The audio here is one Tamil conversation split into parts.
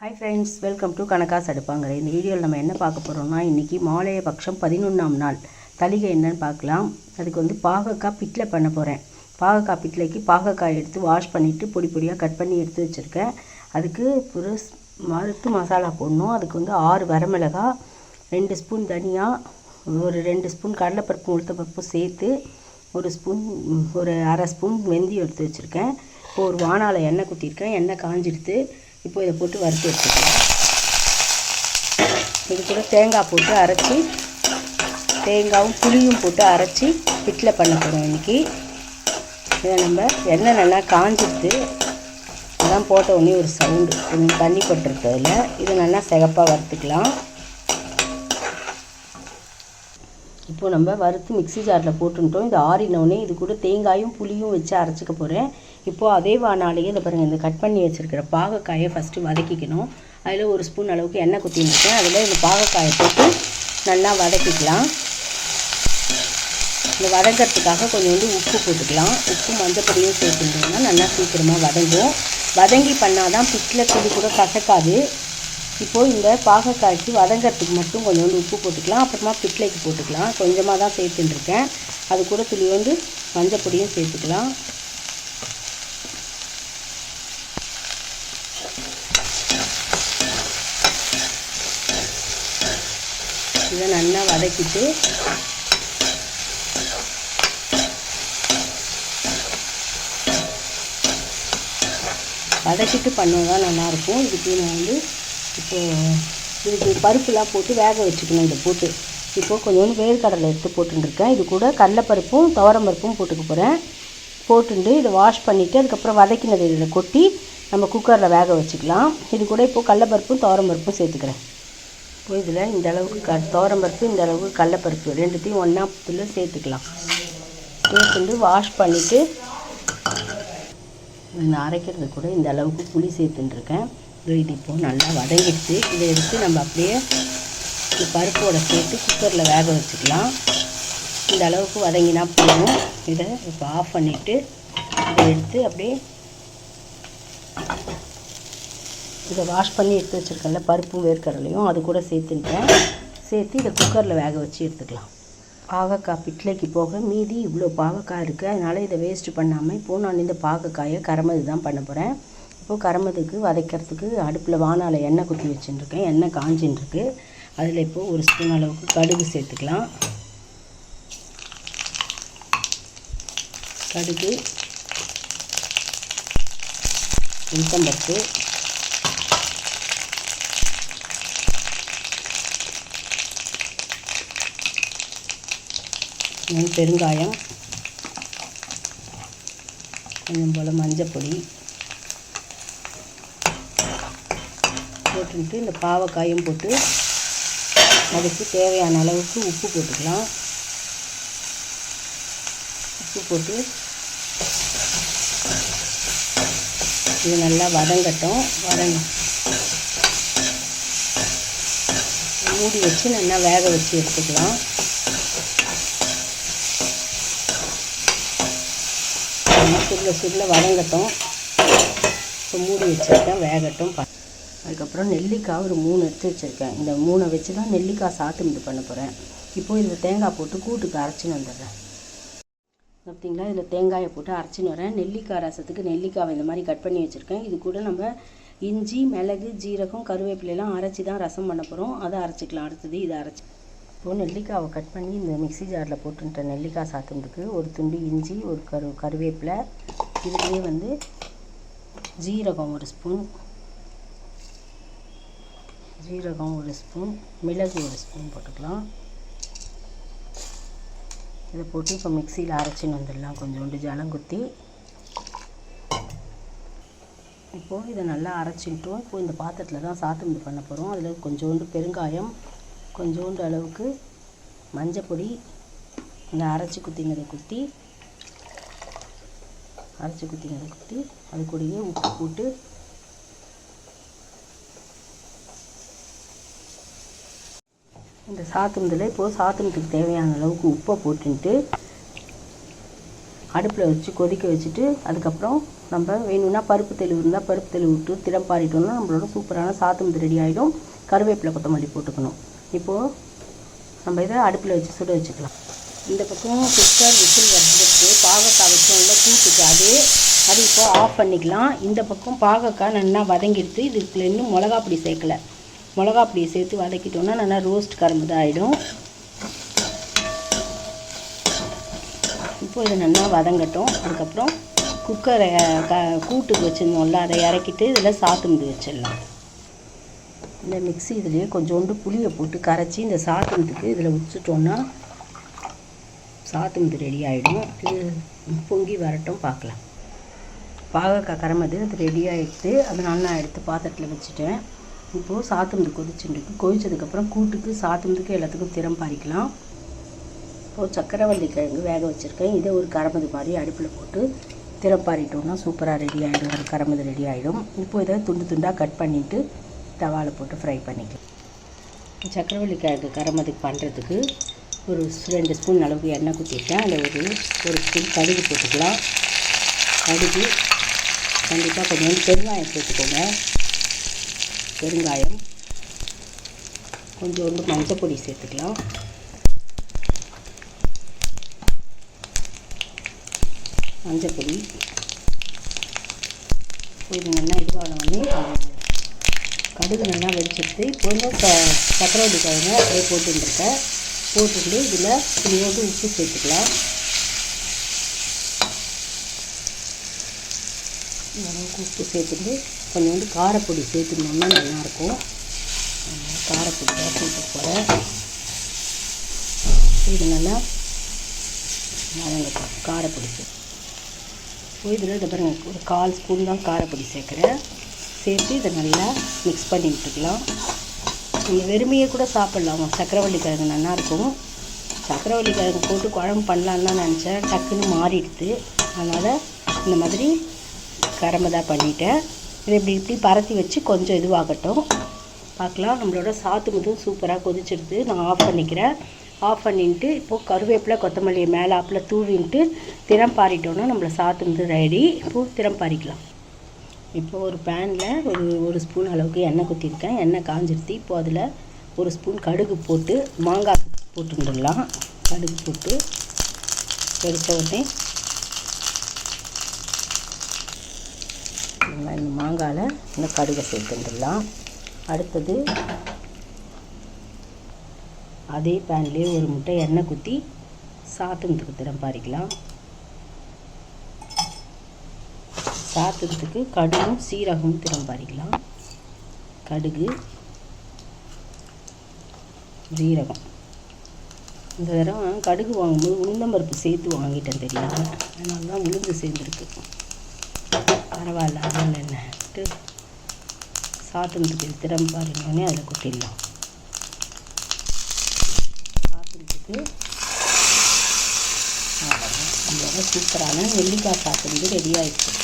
ஹாய் ஃப்ரெண்ட்ஸ் வெல்கம் டு கணக்காஸ் அடுப்பாங்கிற இந்த வீடியோவில் நம்ம என்ன பார்க்க போகிறோம்னா இன்றைக்கி மாலைய பட்சம் பதினொன்றாம் நாள். தலிகை என்னன்னு பார்க்கலாம். அதுக்கு வந்து பாகக்காய் பிட்லை பண்ண போகிறேன் பாகக்காய் பிட்லைக்கு பாகக்காய் எடுத்து வாஷ் பண்ணிவிட்டு பொடி பொடியாக கட் பண்ணி எடுத்து வச்சுருக்கேன். அதுக்கு ஒரு மருத்து மசாலா போடணும். அதுக்கு வந்து ஆறு வரமிளகா ரெண்டு ஸ்பூன் தனியா ஒரு ரெண்டு ஸ்பூன் கடலைப்பருப்பு உளுத்தப்பருப்பு சேர்த்து ஒரு ஸ்பூன் ஒரு அரை ஸ்பூன் வெந்தயம் எடுத்து வச்சுருக்கேன். இப்போ ஒரு வானால எண்ணெய் குத்திருக்கேன். எண்ணெய் காஞ்சிடுத்து இப்போ இதை போட்டு வறுத்து எடுத்துக்கலாம். இது கூட தேங்காய் போட்டு அரைச்சி தேங்காயும் புளியும் போட்டு அரைச்சி பிட்டில் பண்ண போகிறோம் இன்றைக்கி இதை நம்ம எண்ணெய் நல்லா காஞ்சிடுது. அதான் போட்ட உடனே ஒரு சவுண்டு. கொஞ்சம் தண்ணி பட்டிருக்கிறதுல இதை நல்லா சிகப்பாக வறுத்துக்கலாம். இப்போது நம்ம வறுத்து மிக்ஸி ஜாரில் போட்டுட்டோம். இது ஆறினோடனே இது கூட தேங்காயும் புளியும் வச்சு அரைச்சிக்க போகிறேன் இப்போது அதே வானாலேயே இந்த பாருங்கள் இந்த கட் பண்ணி வச்சுருக்கிற பாகக்காயை ஃபஸ்ட்டு வதக்கிக்கணும். அதில் ஒரு ஸ்பூன் அளவுக்கு எண்ணெய் குத்திருக்கேன் அதில் இந்த பாகக்காயை போட்டு நல்லா வதக்கிக்கலாம். இந்த வதங்கிறதுக்காக கொஞ்சோண்டு உப்பு போட்டுக்கலாம். உப்பு மஞ்சப்பொடியும் சேர்த்துட்டோம்னா நல்லா சீக்கிரமாக வதங்கும். வதங்கி பண்ணால் தான் பிட்டில் துளி கூட கசக்காது. இப்போது இந்த பாகக்காய்க்கு வதங்கிறதுக்கு மட்டும் கொஞ்சோண்டு உப்பு போட்டுக்கலாம். அப்புறமா பிட்லைக்கு போட்டுக்கலாம். கொஞ்சமாக தான் சேர்த்துட்டுருக்கேன் அது கூட துளியோண்டு மஞ்சப்பொடியும் சேர்த்துக்கலாம். இதை நல்லா வதக்கிட்டு வதக்கிட்டு பண்ணது தான் நல்லாயிருக்கும் இதுக்கு நான் வந்து இப்போது இதுக்கு பருப்புலாம் போட்டு வேக வச்சுக்கணும் இதை போட்டு. இப்போது கொஞ்சோண்டு வேர்க்கடலை எடுத்து போட்டுருக்கேன் இது கூட கடலைப்பருப்பும் துவரம்பருப்பும் போட்டுக்க போகிறேன் போட்டுட்டு இதை வாஷ் பண்ணிவிட்டு அதுக்கப்புறம் வதக்கினது இதில் கொட்டி நம்ம குக்கரில் வேக வச்சுக்கலாம். இது கூட இப்போது கடலைப்பருப்பும் துவரம்பருப்பும் சேர்த்துக்கிறேன். இதில் இந்த அளவுக்கு க தோரம்பருப்பு இந்த அளவுக்கு கடலப்பருப்பு ரெண்டுத்தையும் ஒன்றா இதில் சேர்த்துக்கலாம். சேர்த்துட்டு வாஷ் பண்ணிவிட்டு இந்த அரைக்கிறது கூட இந்த அளவுக்கு புளி சேர்த்துட்டுருக்கேன் இது இப்போது நல்லா வதங்கிடுச்சு. இதை எடுத்து நம்ம அப்படியே இந்த பருப்போட சேர்த்து குக்கரில் வேக வச்சுக்கலாம். இந்த அளவுக்கு வதங்கினா போதும். இதை இப்போ ஆஃப் பண்ணிவிட்டு இதை எடுத்து அப்படியே இதை வாஷ் பண்ணி எடுத்து வச்சுருக்கேன்ல பருப்பும் வேர்க்கடலையும் அது கூட சேர்த்துட்டேன் சேர்த்து இதை குக்கரில் வேக வச்சு எடுத்துக்கலாம். பாகக்காய் பிட்லைக்கு போக மீதி இவ்வளோ பாகக்காய் இருக்குது அதனால் இதை வேஸ்ட்டு பண்ணாமல் இப்போது நான் இந்த பாகக்காயை கரமது தான் பண்ண போகிறேன் இப்போது கரமதுக்கு வதைக்கிறதுக்கு அடுப்பில் வானால் எண்ணெய் குத்தி வச்சுட்டுருக்கேன் எண்ணெய் காஞ்சின்னு அதில் இப்போது ஒரு ஸ்பூன் அளவுக்கு கடுகு சேர்த்துக்கலாம். கடுகு உளுத்தம்பருப்பு பெருங்காயம். கொஞ்சம் போல் மஞ்சப்பொடி. போட்டுட்டு இந்த பாவக்காயும் போட்டு அதுக்கு தேவையான அளவுக்கு உப்பு போட்டுக்கலாம். உப்பு போட்டு இது நல்லா வதங்கட்டும். வதங்க மூடி வச்சு நல்லா வேக வச்சு எடுத்துக்கலாம். நல்லா சுருள வதங்கட்டும். இப்போ மூடி வச்சுருக்கேன் வேகட்டும். அதுக்கப்புறம் நெல்லிக்காய் ஒரு மூணு எடுத்து வச்சுருக்கேன். இந்த மூணை வச்சு தான் நெல்லிக்காய் சாத்து இது பண்ண போகிறேன் இப்போது இதில் தேங்காய் போட்டு கூட்டுக்கு அரைச்சின்னு வந்துடுறேன். பார்த்தீங்களா இதில் தேங்காயை போட்டு அரைச்சின்னு வரேன். நெல்லிக்காய் ரசத்துக்கு நெல்லிக்காவை இந்த மாதிரி கட் பண்ணி வச்சுருக்கேன். இது கூட நம்ம இஞ்சி மிளகு ஜீரகம் கருவேப்பிலையெல்லாம் அரைச்சி தான் ரசம் பண்ண போகிறோம் அதை அரைச்சிக்கலாம். அடுத்தது இதை அரைச்சி இப்போது நெல்லிக்காவை கட் பண்ணி இந்த மிக்ஸி ஜாரில் போட்டுட்டேன் நெல்லிக்காய் சாத்துறதுக்கு ஒரு துண்டு இஞ்சி ஒரு கரு கருவேப்பிலை. இதுலேயே வந்து ஜீரகம் ஒரு ஸ்பூன் ஜீரகம் ஒரு ஸ்பூன் மிளகு ஒரு ஸ்பூன் போட்டுக்கலாம். இதை போட்டு இப்போ மிக்சியில் அரைச்சின்னு வந்துடலாம். கொஞ்சோண்டு ஜலம் குத்தி. இப்போது இதை நல்லா அரைச்சிட்டோம். இப்போது இந்த பாத்திரத்தில் தான் சாத்துண்டு பண்ண போகிறோம் அதில் கொஞ்சோண்டு பெருங்காயம் கொஞ்சோண்டு அளவுக்கு மஞ்சப்பொடி இந்த அரைச்சி குத்திங்கிறத குத்தி அரைச்சி குத்திங்கிறத குத்தி அது கூடயே உப்பு போட்டு இந்த சாத்துனதில் இப்போது சாத்துனத்துக்கு தேவையான அளவுக்கு உப்பை போட்டுன்ட்டு அடுப்பில் வச்சு கொதிக்க வச்சுட்டு அதுக்கப்புறம் நம்ம வேணும்னா பருப்பு தெளிவு இருந்தால் பருப்பு தெளிவு விட்டு திடம் பாடிட்டோம்னா நம்மளோட சூப்பரான சாத்துமுது ரெடி ஆகிடும் கருவேப்பிலை கொத்தமல்லி போட்டுக்கணும். இப்போது நம்ம இதை அடுப்பில் வச்சு சுட வச்சுக்கலாம். இந்த பக்கம் குக்கர் விசில் வந்துட்டு பாகக்காய் வச்சோம்ல கூட்டுக்கு அது அது இப்போ ஆஃப் பண்ணிக்கலாம். இந்த பக்கம் பாகக்காய் நல்லா வதங்கிடுது. இதுக்குள்ள இன்னும் மிளகா பொடி சேர்க்கல. மிளகா பொடியை சேர்த்து வதக்கிட்டோம்னா நல்லா ரோஸ்ட் கரும்பு ஆகிடும் இப்போ இது நல்லா வதங்கட்டும். அதுக்கப்புறம் குக்கரை க கூட்டுக்கு வச்சுருந்தோம்ல அதை இறக்கிட்டு இதில் சாத்துமுது வச்சிடலாம். இந்த மிக்ஸி இதுலேயே கொஞ்சோண்டு புளியை போட்டு கரைச்சி இந்த சாத்துமுதுக்கு இதில் வச்சுட்டோன்னா சாத்துமுது ரெடி ஆகிடும் இது பொங்கி வரட்டும் பார்க்கலாம் பாகக்காய் கரமது அது ரெடி ஆகிடுது அதனால் நான் எடுத்து பாத்திரத்தில் வச்சுட்டேன். இப்போது சாத்துமுது கொதிச்சுட்டுருக்கு. கொதிச்சதுக்கப்புறம் கூட்டுக்கு சாத்துமுதுக்கு எல்லாத்துக்கும் திறம் பாரிக்கலாம். இப்போது சக்கரவள்ளி கிழங்கு வேக வச்சுருக்கேன். இதை ஒரு கரமது மாதிரி அடுப்பில் போட்டு திறப்பாரிட்டோம்னா சூப்பராக ரெடி ஆகிடும் ஒரு கரமது ரெடி ஆகிடும் இப்போ இதை துண்டு துண்டாக கட் பண்ணிவிட்டு தவாவில் போட்டு ஃப்ரை பண்ணிக்கலாம். சக்கரவள்ளி கிழங்கு பண்ணுறதுக்கு ஒரு ரெண்டு ஸ்பூன் அளவுக்கு எண்ணெய் குத்திட்டேன். அதில் ஒரு ஒரு ஸ்பூன் கடுகு போட்டுக்கலாம். கடுகு கண்டிப்பாக கொஞ்சம் பெருங்காயம் சேர்த்துக்கோங்க பெருங்காயம். கொஞ்சோண்டு மஞ்சள் பொடி சேர்த்துக்கலாம். மஞ்சள் பொடி. இது நல்லா இதுவான உடனே கடுகு நல்லா வெடிச்சிட்டு இப்போ வந்து க சக்கரவள்ளி கிழங்கு அப்படியே போட்டுருக்கேன் போட்டுட்டு இதில் கொஞ்சோண்டு உப்பு சேர்த்துக்கலாம். அளவுக்கு உப்பு சேர்த்துட்டு கொஞ்சோண்டு காரப்பொடி சேர்த்துருந்தோம்னா நல்லாயிருக்கும். காரப்பொடி தான் சேர்த்து போகிறேன் இது நல்லா வதங்கட்டும் காரப்பொடி சேர்த்து இதில் இதை பாருங்க ஒரு கால் ஸ்பூன் தான் காரப்பொடி சேர்க்குறேன். சேர்த்து இதை நல்லா மிக்ஸ் பண்ணி விட்டுக்கலாம். நீங்கள் வெறுமையை கூட சாப்பிட்லாம். சக்கரவள்ளி கிழங்கு நல்லாயிருக்கும் சக்கரவள்ளி கிழங்கு போட்டு குழம்பு பண்ணலான்னு தான் நினச்சேன். டக்குன்னு மாறிடுது அதனால் இந்த மாதிரி கரமதாக பண்ணிட்டேன். இதை இப்படி இப்படி பரத்தி வச்சு கொஞ்சம் இதுவாகட்டும். பார்க்கலாம். நம்மளோட சாத்து சாத்துமுதும் சூப்பராக கொதிச்சிடுது நான் ஆஃப் பண்ணிக்கிறேன். ஆஃப் பண்ணிட்டு இப்போது கருவேப்பிலை கொத்தமல்லியை மேலே ஆப்பில் தூவின்ட்டு திறம் பாரிட்டோன்னா நம்மளை சாத்துமுது ரெடி இப்போது திறம் பாரிக்கலாம் இப்போ ஒரு பேனில் ஒரு ஒரு ஸ்பூன் அளவுக்கு எண்ணெய் குத்திருக்கேன் எண்ணெய் காஞ்சிருச்சு. இப்போ அதில் ஒரு ஸ்பூன் கடுகு போட்டு மாங்காய் போட்டுடலாம் கடுகு போட்டு எடுத்த உடனே இந்த மாங்காயில் இந்த கடுகை சேர்த்துடலாம் அடுத்தது அதே பேன்லேயே ஒரு முட்டை எண்ணெய் குத்தி சாத்துனத்துக்கு திறம் பாருக்கலாம் சாத்துறதுக்கு கடுகும் சீரகமும் திறம் பாரிக்கலாம் கடுகு ஜீரகம் இந்த தடவை கடுகு வாங்கும்போது உளுந்தம்பருப்பு சேர்த்து வாங்கிட்டேன் தெரியல அதனால தான் உளுந்து சேர்ந்துருக்கு. பரவாயில்ல அதனால என்னட்டு சாத்துனத்துக்கு திறம் பாருங்கன்னே அதில் கொட்டிடலாம். சாத்துனத்துக்கு சூப்பரான நெல்லிக்காய் சாத்துனது ரெடி ஆகிடுச்சு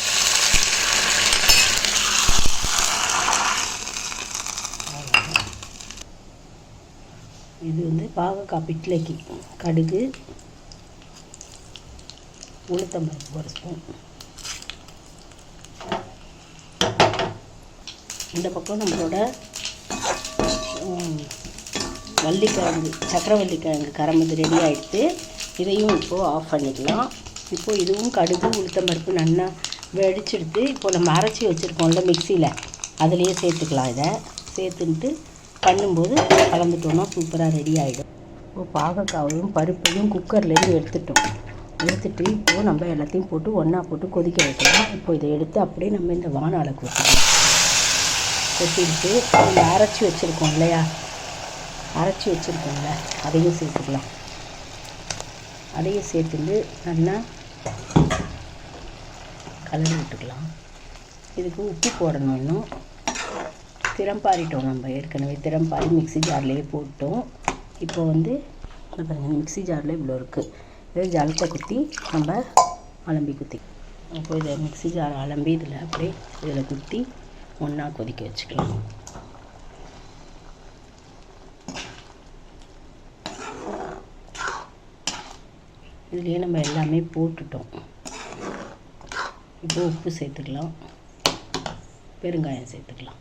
இது வந்து பாகக்காய் பிட்லைக்கு கடுகு உளுத்தம்பருப்பு ஒரு ஸ்பூன். இந்த பக்கம் நம்மளோட ம், வள்ளிக்கிழங்கு சக்கரவள்ளிக்கிழங்கு கரம்பு ரெடி ஆகிடுத்து இதையும் இப்போது ஆஃப் பண்ணிக்கலாம். இப்போது இதுவும் கடுகு உளுத்தம்பருப்பு நல்லா வெடிச்சிடுது இப்போ நம்ம அரைச்சி வச்சுருக்கோம்ல மிக்சியில் அதுலேயே சேர்த்துக்கலாம் இதை. சேர்த்துன்ட்டு பண்ணும்போது கலந்துட்டோம்னா சூப்பராக ரெடி ஆகிடும் இப்போ பாகக்காவையும் பருப்பையும் குக்கர்லேருந்து எடுத்துட்டோம். எடுத்துட்டு இப்போது நம்ம எல்லாத்தையும் போட்டு ஒன்றா போட்டு கொதிக்க வைக்கலாம். இப்போ இதை எடுத்து அப்படியே நம்ம இந்த வானால கொட்டிக்கலாம் கொட்டிட்டு நம்ம அரைச்சி வச்சுருக்கோம் இல்லையா? அரைச்சி வச்சுருக்கோம்ல. அதையும் சேர்த்துக்கலாம். அதையும் சேர்த்துட்டு நல்லா கலந்து விட்டுக்கலாம். இதுக்கு உப்பு போடணும் இன்னும். திறம்பாரிட்டோம் நம்ம ஏற்கனவே. திறம்பாரி மிக்ஸி ஜார்லேயே போட்டோம். இப்போ வந்து பாருங்கள் மிக்சி மிக்ஸி ஜாரில் இவ்வளோ இருக்குது இதை ஜலத்தை குத்தி நம்ம அலம்பி குத்தி. அப்போ இதை மிக்ஸி ஜார் அலம்பி இதில் அப்படியே இதில் குத்தி ஒன்றா கொதிக்க வச்சுக்கலாம். இதுலேயே நம்ம எல்லாமே போட்டுட்டோம். இப்போ உப்பு சேர்த்துக்கலாம். பெருங்காயம் சேர்த்துக்கலாம்.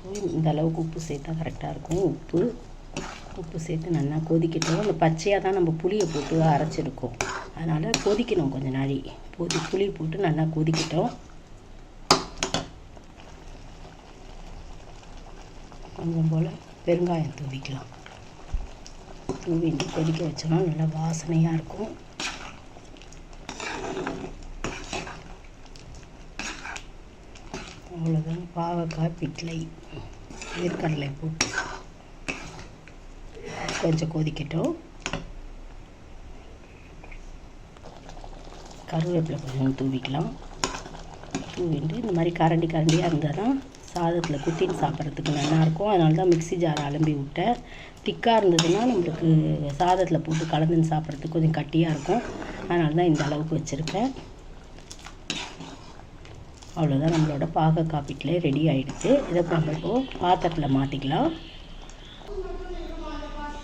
ஸோ இந்த அளவுக்கு உப்பு சேர்த்தா கரெக்டாக இருக்கும். உப்பு உப்பு சேர்த்து நல்லா கொதிக்கட்டும். அந்த பச்சையாக தான் நம்ம புளியை போட்டு அரைச்சிருக்கோம். அதனால் கொதிக்கணும் கொஞ்ச நாளி. கொதி புளி போட்டு நல்லா கொதிக்கட்டும். கொஞ்சம் போல் பெருங்காயம் தூவிக்கலாம். தூவிட்டு கொதிக்க வச்சோம்னா நல்லா வாசனையாக இருக்கும். அவ்வளோதான் பாவக்காய் பிட்லை வேர்க்கடலை போட்டு கொஞ்சம் கொதிக்கட்டும். கருவேப்பிலை கொஞ்சம் தூவிக்கலாம். தூவிட்டு இந்த மாதிரி கரண்டி கரண்டியாக இருந்தால் தான் சாதத்தில் குத்தின்னு சாப்பிட்றதுக்கு நல்லாயிருக்கும். அதனால தான் மிக்ஸி ஜார் அலம்பி விட்டேன். திக்காக இருந்ததுன்னா நம்மளுக்கு சாதத்தில் போட்டு கலந்துன்னு சாப்பிட்றதுக்கு கொஞ்சம் கட்டியாக இருக்கும். அதனால தான் இந்த அளவுக்கு வச்சுருக்கேன். அவ்வளோதான் நம்மளோட பாக பிட்லே ரெடி ஆகிடுச்சு இதை நம்ம பாத்திரத்தில் மாற்றிக்கலாம்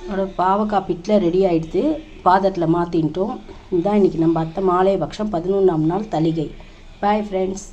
நம்மளோட பாவக்காய் பிட்டில் ரெடி ஆகிடுது பாத்திரத்தில் மாற்றின்ட்டோம் இதுதான் இன்றைக்கி நம்ம அத்தை மாலை பட்சம் பதினொன்றாம் நாள் தலிகை பாய் ஃப்ரெண்ட்ஸ்